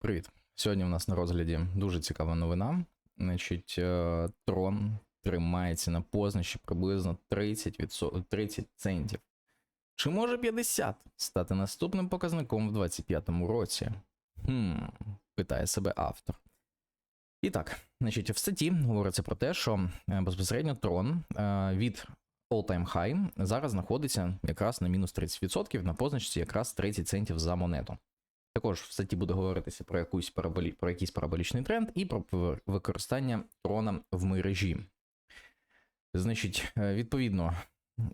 Привіт. Сьогодні у нас на розгляді дуже цікава новина. Значить, е, трон тримається на позначі приблизно 30, 30 центів. Чи може 50 стати наступним показником в 2025 році? Хм, питає себе автор. І так, значить, в статті говориться про те, що е, безпосередньо трон е, від all-time high зараз знаходиться якраз на мінус 30% на позначці якраз 30 центів за монету. Також в статті буде говоритися про якусь параболі... про якийсь параболічний тренд і про використання трона в мережі. Значить, е, відповідно,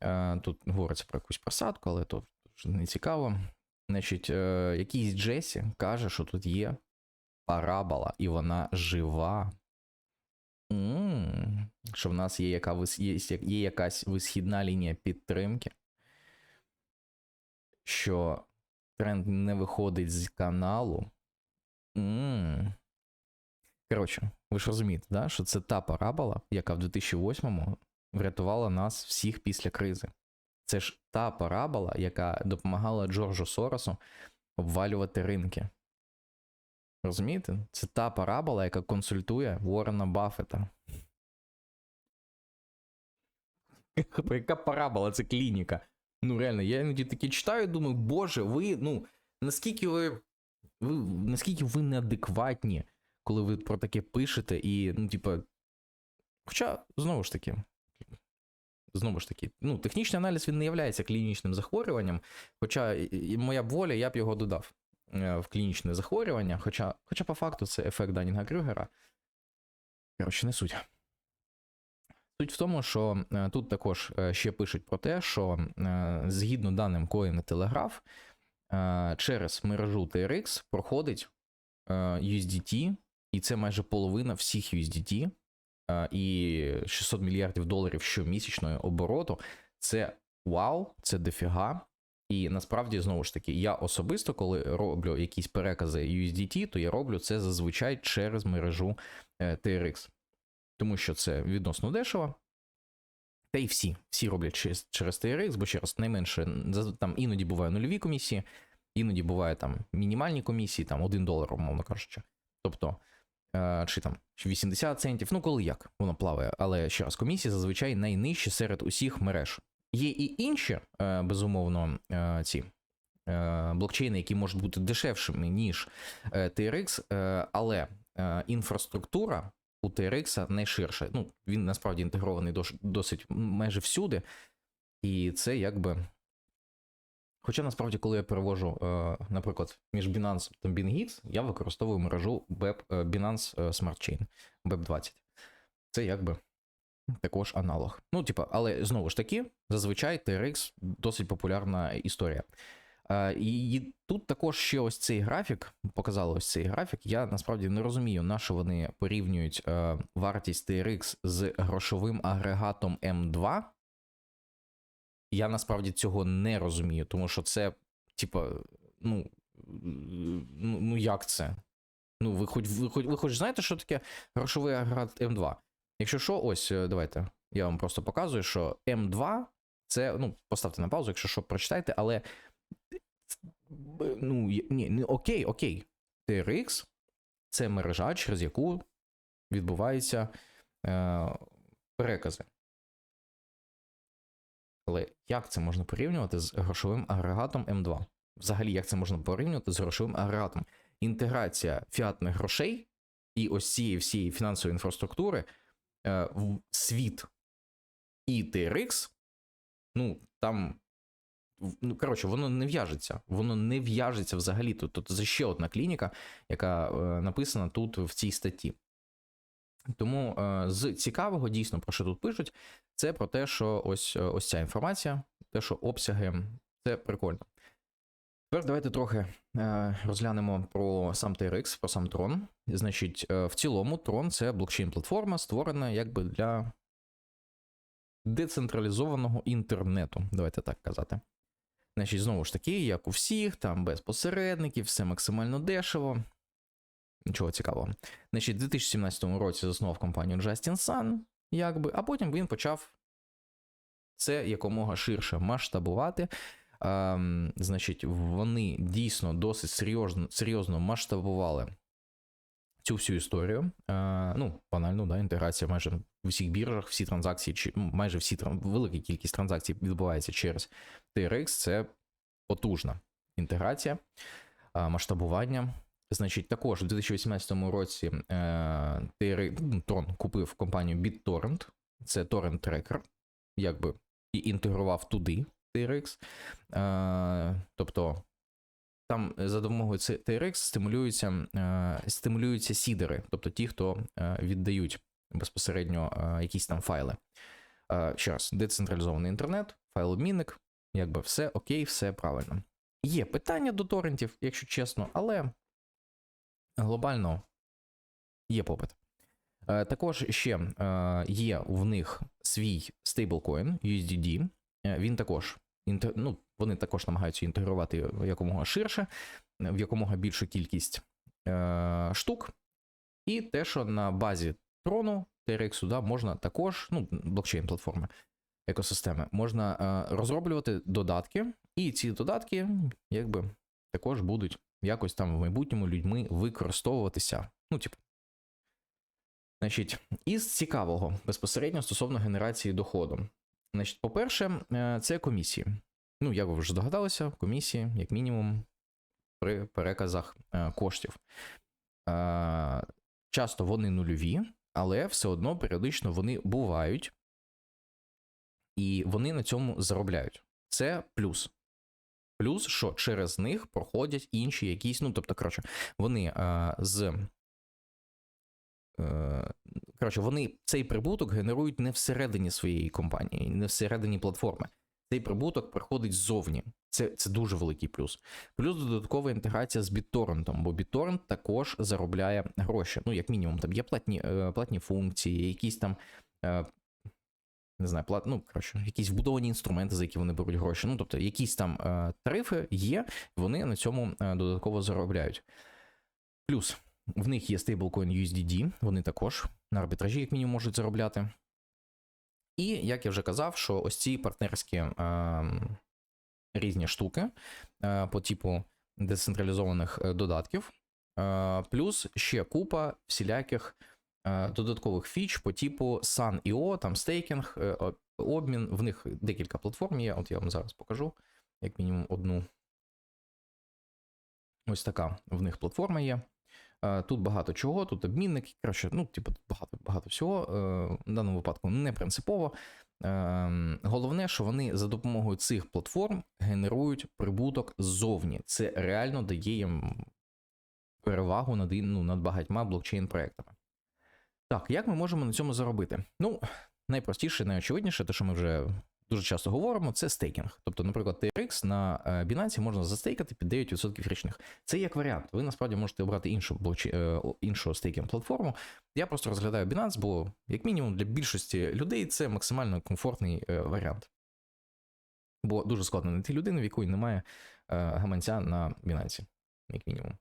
е, тут говориться про якусь просадку, але то не цікаво. Значить, е, якийсь Джесі каже, що тут є парабола, і вона жива. М-м, що в нас є, яка вис... є, є якась висхідна лінія підтримки. Що тренд не виходить з каналу. Mm. Коротше, ви ж розумієте, да? що це та парабола, яка в 2008-му врятувала нас всіх після кризи. Це ж та парабола, яка допомагала Джорджу Соросу обвалювати ринки. Розумієте? Це та парабола, яка консультує Уоррена Баффета. Яка парабола? Це клініка. Ну, реально, я іноді такі читаю, думаю, боже, ви, ну, наскільки ви, ви наскільки ви неадекватні, коли ви про таке пишете, і, ну, типа. Хоча, знову ж таки, знову ж таки, ну, технічний аналіз він не є клінічним захворюванням. Хоча і моя б воля, я б його додав е, в клінічне захворювання. Хоча, хоча по факту це ефект Данінга Крюгера. Коротше, не суть. Суть в тому, що е, тут також е, ще пишуть про те, що е, згідно даним коїна Телеграф, через мережу TRX проходить USDT, і це майже половина всіх USDT, і 600 мільярдів доларів щомісячної обороту. Це вау, це дофіга. І насправді, знову ж таки, я особисто, коли роблю якісь перекази USDT, то я роблю це зазвичай через мережу TRX тому що це відносно дешево. Та й всі всі роблять через через TRX, бо ще раз найменше там іноді буває нульові комісії, іноді буває там мінімальні комісії, там 1 долар, умовно кажучи. Тобто, е, чи там 80 центів, ну коли як воно плаває, але ще раз, комісії зазвичай найнижчі серед усіх мереж. Є і інші, е, безумовно, е, ці блокчейни, які можуть бути дешевшими, ніж TRX, але інфраструктура у TRX не ширше. Ну, Він насправді інтегрований досить майже всюди. І це якби. Хоча насправді, коли я перевожу, е, наприклад, між Binance та BingX, я використовую мережу е, Binance е, Smart Chain BEP20. Це якби також аналог. Ну, типа, але знову ж таки, зазвичай TRX досить популярна історія. І тут також ще ось цей графік, показали ось цей графік. Я насправді не розумію, на що вони порівнюють е, вартість TRX з грошовим агрегатом М2. Я насправді цього не розумію, тому що це, типа, ну, ну, ну як це? Ну, ви хоч ви хоч, ви хоч знаєте, що таке грошовий агрегат М2? Якщо що, ось, е, давайте, я вам просто показую, що М2 це, ну, поставте на паузу, якщо що, прочитайте, але ну, ні, не окей, окей. TRX це мережа, через яку відбуваються е, перекази. Але як це можна порівнювати з грошовим агрегатом М2? Взагалі, як це можна порівнювати з грошовим агрегатом? Інтеграція фіатних грошей і ось цієї всієї фінансової інфраструктури е, в світ і TRX, ну, там ну коротше, воно не в'яжеться. Воно не в'яжеться взагалі. Тут тут це ще одна клініка, яка е, написана тут в цій статті. Тому е, з цікавого, дійсно, про що тут пишуть, це про те, що ось ось ця інформація, те, що обсяги, це прикольно. Тепер давайте трохи е, розглянемо про сам TRX, про сам Tron. Значить, е, в цілому, Tron це блокчейн-платформа, створена якби для децентралізованого інтернету. Давайте так казати. Значить, знову ж таки, як у всіх, там без посередників, все максимально дешево. Нічого цікавого. Значить, у 2017 році заснував компанію Justin Sun, якби, а потім він почав це якомога ширше масштабувати. Ем, значить, вони дійсно досить серйозно, серйозно масштабували цю всю історію. Е, ну, банально, да, інтеграція майже в усіх біржах, всі транзакції, чи майже всі велика кількість транзакцій відбувається через TRX. Це потужна інтеграція, е, масштабування. Значить, також у 2018 році е, ну, купив компанію BitTorrent, це торрент трекер, якби і інтегрував туди TRX. Е, тобто там за допомогою TRX стимулюються, е, стимулюються сідери, тобто ті, хто е, віддають безпосередньо е, якісь там файли. Е, ще раз, децентралізований інтернет, файлообмінник, якби все окей, все правильно. Є питання до торрентів, якщо чесно, але глобально є попит. Е, Також ще е, є в них свій стейблкоін USDD. Е, Він також інтер... ну, вони також намагаються інтегрувати якомога ширше, в якомога більшу кількість е, штук. І те, що на базі трону TRX да, можна також, ну, блокчейн платформи, екосистеми, можна е, розроблювати додатки, і ці додатки, якби, також будуть якось там в майбутньому людьми використовуватися. Ну, типу. Значить, із цікавого безпосередньо стосовно генерації доходу. Значить, по-перше, е, це комісії. Ну, як ви вже здогадалися, комісії, як мінімум, при переказах е, коштів. Е, Часто вони нульові, але все одно періодично вони бувають, і вони на цьому заробляють. Це плюс. Плюс, що через них проходять інші якісь, ну, тобто, коротше, вони е, з. Е, коротше, вони цей прибуток генерують не всередині своєї компанії, не всередині платформи. Цей прибуток приходить ззовні. Це, це дуже великий плюс. Плюс додаткова інтеграція з BitTorrent, бо BitTorrent також заробляє гроші. Ну, як мінімум, там є платні, е, платні функції, якісь там. е, Не знаю, плат, ну, коротше, якісь вбудовані інструменти, за які вони беруть гроші. Ну, тобто, якісь там е, тарифи є, вони на цьому додатково заробляють. Плюс в них є стейблкоін USDD, вони також на арбітражі, як мінімум, можуть заробляти. І як я вже казав, що ось ці партнерські е, різні штуки е, по типу децентралізованих е, додатків, е, плюс ще купа всіляких е, додаткових фіч по типу Sun.io, там стейкінг, е, обмін. В них декілька платформ є. От я вам зараз покажу, як мінімум одну. Ось така в них платформа є. Е, Тут багато чого, тут обмінник, коротше, ну, типу, багато, багато всього. Е, В даному випадку не принципово. Е, Головне, що вони за допомогою цих платформ генерують прибуток ззовні. Це реально дає їм перевагу над, ну, над багатьма блокчейн-проектами. Так, як ми можемо на цьому заробити? Ну, найпростіше, найочевидніше, те, що ми вже дуже часто говоримо, це стейкінг. Тобто, наприклад, TRX на е, Binance можна застейкати під 9% річних. Це як варіант. Ви насправді можете обрати іншу блокче... е, іншу стейкінг платформу. Я просто розглядаю Binance, бо, як мінімум, для більшості людей це максимально комфортний е, варіант. Бо дуже складно знайти людину, в якої немає гаманця на Binance, як мінімум.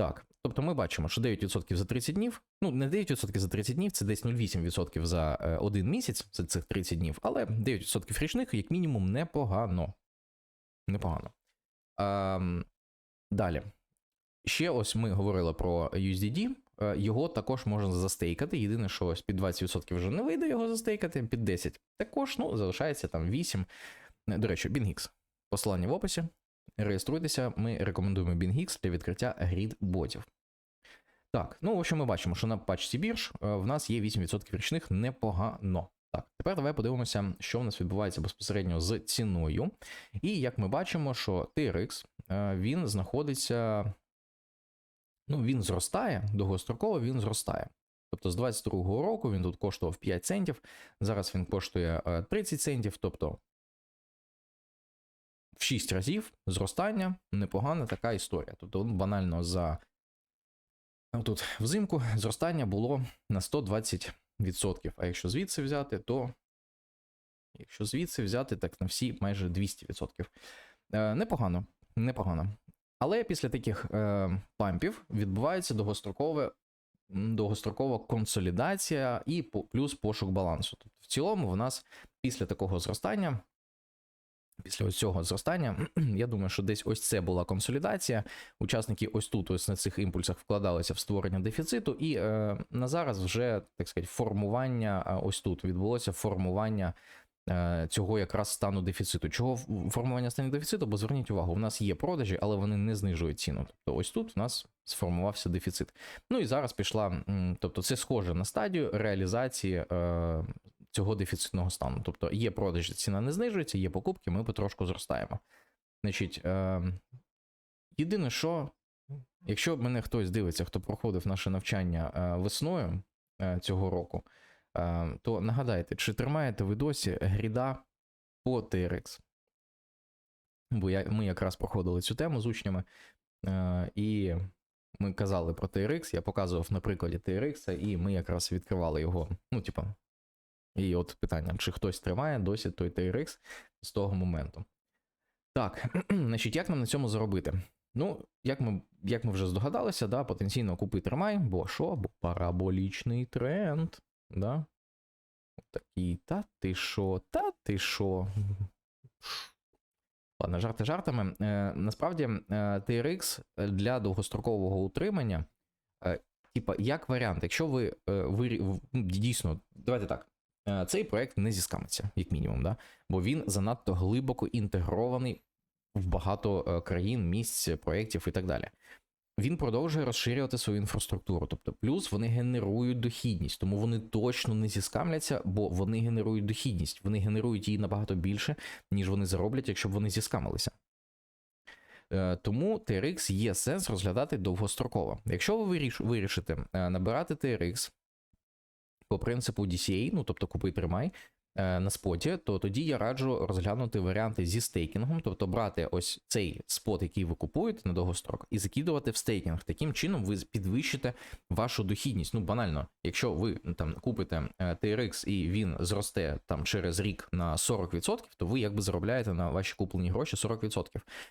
Так, тобто ми бачимо, що 9% за 30 днів, ну не 9% за 30 днів, це десь 0,8% за е, один місяць, за цих 30 днів, але 9% річних, як мінімум, непогано. Непогано. Ем, далі. Ще ось ми говорили про USDD. е, Його також можна застейкати. Єдине, що ось під 20% вже не вийде його застейкати, під 10% також, ну, залишається там 8%. До речі, BingX. Посилання в описі. Реєструйтеся, ми рекомендуємо BingX для відкриття грід ботів. Так, ну, общем, ми бачимо, що на пачці бірж е, в нас є 8% річних непогано. Так, тепер давай подивимося, що в нас відбувається безпосередньо з ціною. І як ми бачимо, що TRX е, він знаходиться. Ну, він зростає, довгостроково він зростає. Тобто з 22-го року він тут коштував 5 центів, зараз він коштує е, 30 центів, тобто в 6 разів зростання, непогана така історія. Тобто ну, банально за тут взимку зростання було на 120%. А якщо звідси взяти, то якщо звідси взяти, так на всі майже 200%. Е, непогано, непогано. Але після таких е, пампів відбувається довгострокове, довгострокова консолідація і плюс пошук балансу. Тобто, в цілому, в нас після такого зростання Після ось цього зростання, я думаю, що десь ось це була консолідація. Учасники ось тут, ось на цих імпульсах вкладалися в створення дефіциту, і е, на зараз вже так сказати, формування ось тут відбулося формування е, цього якраз стану дефіциту. Чого формування стану дефіциту? Бо зверніть увагу, у нас є продажі, але вони не знижують ціну. Тобто, ось тут у нас сформувався дефіцит. Ну і зараз пішла, тобто, це схоже на стадію реалізації. Е, цього дефіцитного стану. Тобто є продажі, ціна не знижується, є покупки, ми потрошку зростаємо. Значить, е, єдине, що, якщо мене хтось дивиться, хто проходив наше навчання е, весною е, цього року, е, то нагадайте, чи тримаєте ви досі гріда по TRX? Бо я, ми якраз проходили цю тему з учнями, е, і ми казали про TRX, я показував на прикладі TRX, і ми якраз відкривали його. Ну, типа, і от питання, чи хтось тримає досі той TRX з того моменту. Так, значить, як нам на цьому заробити? Ну, як ми, як ми вже здогадалися, да, потенційно купи тримай, бо що? Бо параболічний тренд. Да? Такий, та ти що, та ти що. Ладно, жарти жартами. Е, насправді, е, TRX для довгострокового утримання, е, типа, як варіант, якщо ви, е, ви ну, дійсно, давайте так. Е, Цей проект не зіскамиться, як мінімум, да? бо він занадто глибоко інтегрований в багато е, країн, місць, проєктів і так далі. Він продовжує розширювати свою інфраструктуру, тобто плюс вони генерують дохідність, тому вони точно не зіскамляться, бо вони генерують дохідність, вони генерують її набагато більше, ніж вони зароблять, якщо б вони зіскамилися. Е, Тому TRX є сенс розглядати довгостроково. Якщо ви вирішите набирати TRX по принципу DCA, ну тобто купи тримай на споті, то тоді я раджу розглянути варіанти зі стейкінгом, тобто брати ось цей спот, який ви купуєте на довгострок, і закидувати в стейкінг. Таким чином ви підвищите вашу дохідність. Ну, банально, якщо ви там купите е, TRX і він зросте там через рік на 40%, то ви якби заробляєте на ваші куплені гроші 40%.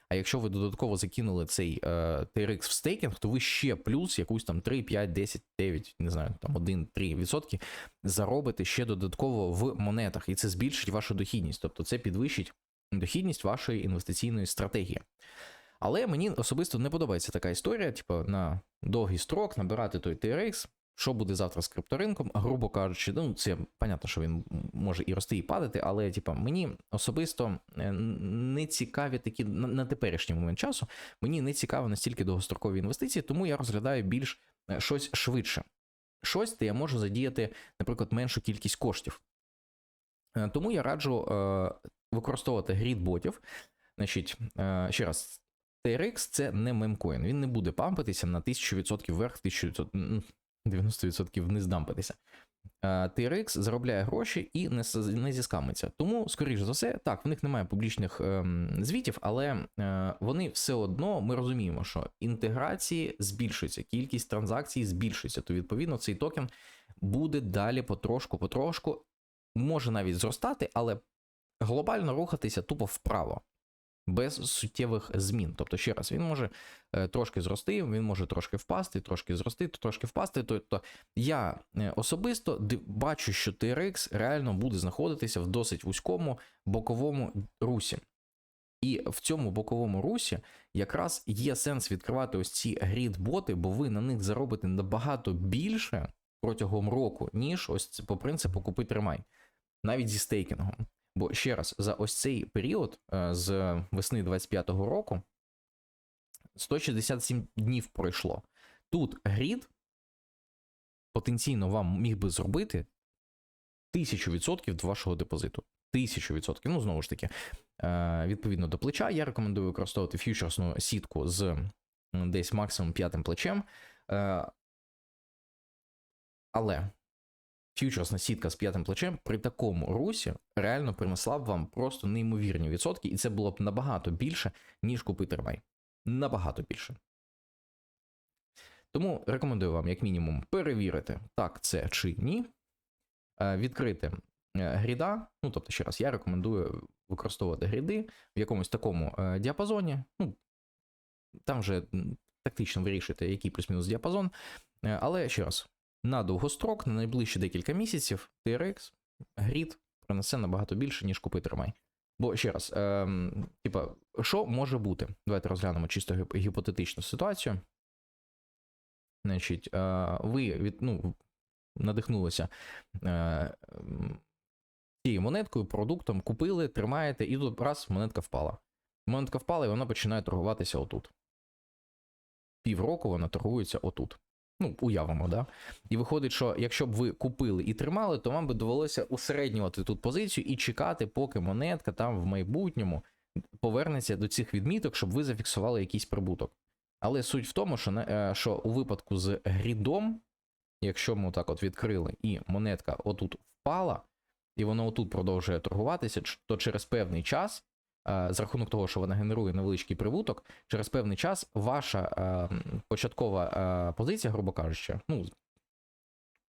А якщо ви додатково закинули цей е, TRX в стейкінг, то ви ще плюс якусь там 3, 5, 10, 9, не знаю, там 1-3% заробите ще додатково в монетах, і це збільшить вашу дохідність, тобто це підвищить дохідність вашої інвестиційної стратегії. Але мені особисто не подобається така історія, типу, на довгий строк набирати той TRX. Що буде завтра з крипторинком, грубо кажучи, ну це понятно, що він може і рости, і падати, але типу, мені особисто е, не цікаві такі на, на теперішній момент часу. Мені не цікаво настільки довгострокові інвестиції, тому я розглядаю більш е, щось швидше. Щось, де я можу задіяти, наприклад, меншу кількість коштів. Е, Тому я раджу е, використовувати грід-ботів. Значить, е, ще раз, TRX це не мемкоін, він не буде пампитися на 1000% вверх, 1000%, 90% вниз дампитися. TRX заробляє гроші і не, не зіскамиться. Тому, скоріш за все, так, в них немає публічних звітів, але вони все одно ми розуміємо, що інтеграції збільшуються, кількість транзакцій збільшується. То відповідно цей токен буде далі потрошку-потрошку, може навіть зростати, але глобально рухатися тупо вправо. Без суттєвих змін. Тобто, ще раз, він може е, трошки зрости, він може трошки впасти, трошки зрости, трошки впасти. Тобто я е, особисто бачу, що TRX реально буде знаходитися в досить вузькому боковому русі. І в цьому боковому русі якраз є сенс відкривати ось ці грід-боти, бо ви на них заробите набагато більше протягом року, ніж ось по принципу купи тримай, навіть зі стейкінгом. Бо ще раз, за ось цей період е, з весни 25-го року 167 днів пройшло. Тут грід потенційно вам міг би зробити 1000% до вашого депозиту. 1000%. Ну, знову ж таки, е, відповідно до плеча, я рекомендую використовувати фьючерсну сітку з десь максимум п'ятим плечем. Е, Але фьючерсна сітка з п'ятим плечем при такому русі реально принесла б вам просто неймовірні відсотки, і це було б набагато більше, ніж купити тримай. Набагато більше. Тому рекомендую вам, як мінімум, перевірити, так це чи ні. Е, Відкрити е, гріда. Ну, тобто, ще раз, я рекомендую використовувати гріди в якомусь такому е, діапазоні. Ну, там вже тактично вирішуєте, який плюс-мінус діапазон. Але ще раз, на довгострок, на найближчі декілька місяців, TRX, грід принесе набагато більше, ніж купити тримай. Бо ще раз, ем, типа, що може бути? Давайте розглянемо чисто гіп- гіпотетичну ситуацію. Значить, е, ви від, ну, надихнулися е, цією монеткою, продуктом, купили, тримаєте, і тут раз монетка впала. Монетка впала, і вона починає торгуватися отут. Півроку вона торгується отут. Ну, уявимо, да? І виходить, що якщо б ви купили і тримали, то вам би довелося усереднювати тут позицію і чекати, поки монетка там в майбутньому повернеться до цих відміток, щоб ви зафіксували якийсь прибуток. Але суть в тому, що, е, що у випадку з грідом, якщо ми так от відкрили, і монетка отут впала, і вона отут продовжує торгуватися, то через певний час, з рахунок того, що вона генерує невеличкий прибуток, через певний час ваша е, початкова е, позиція, грубо кажучи, ну,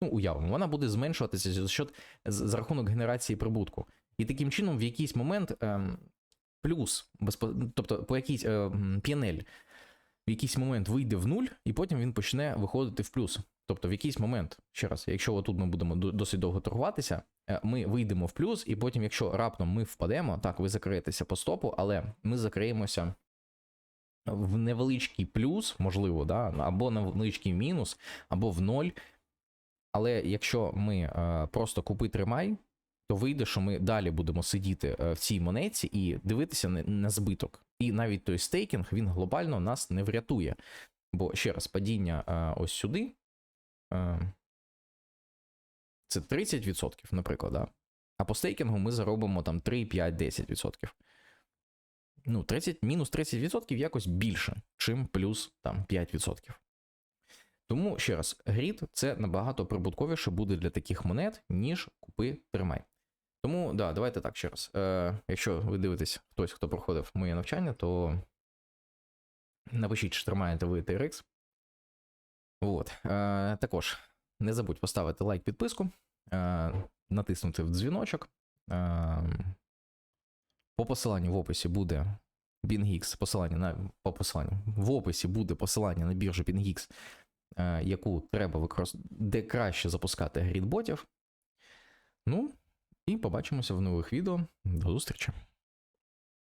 ну уявимо, вона буде зменшуватися за счет за рахунок генерації прибутку. І таким чином, в якийсь момент ем, плюс, безпо... тобто по якійсь е, м, PNL в якийсь момент вийде в нуль, і потім він почне виходити в плюс. Тобто, в якийсь момент, ще раз, якщо отут ми будемо досить довго торгуватися, е, ми вийдемо в плюс, і потім, якщо раптом ми впадемо, так, ви закриєтеся по стопу, але ми закриємося в невеличкий плюс, можливо, да, або невеличкий мінус, або в ноль. Але якщо ми е, просто купи тримай, то вийде, що ми далі будемо сидіти е, в цій монеті і дивитися на, збиток. І навіть той стейкінг він глобально нас не врятує. Бо ще раз, падіння е, ось сюди. Е, це 30%, наприклад, да? а по стейкінгу ми заробимо там 3, 5, 10%. Ну, 30, мінус 30% якось більше, чим плюс там 5%. Тому ще раз, грід це набагато прибутковіше буде для таких монет, ніж купи тримай. Тому, да, давайте так ще раз. Е, якщо ви дивитесь хтось, хто проходив моє навчання, то напишіть, чи тримаєте ви TRX. От. Е, також не забудь поставити лайк, підписку, е, натиснути в дзвіночок. Е, по посиланню в описі буде BingX, посилання на по посиланню. В описі буде посилання на біржу BingX, е, яку треба використовувати, де краще запускати грідботів. Ну, і побачимося в нових відео. До зустрічі!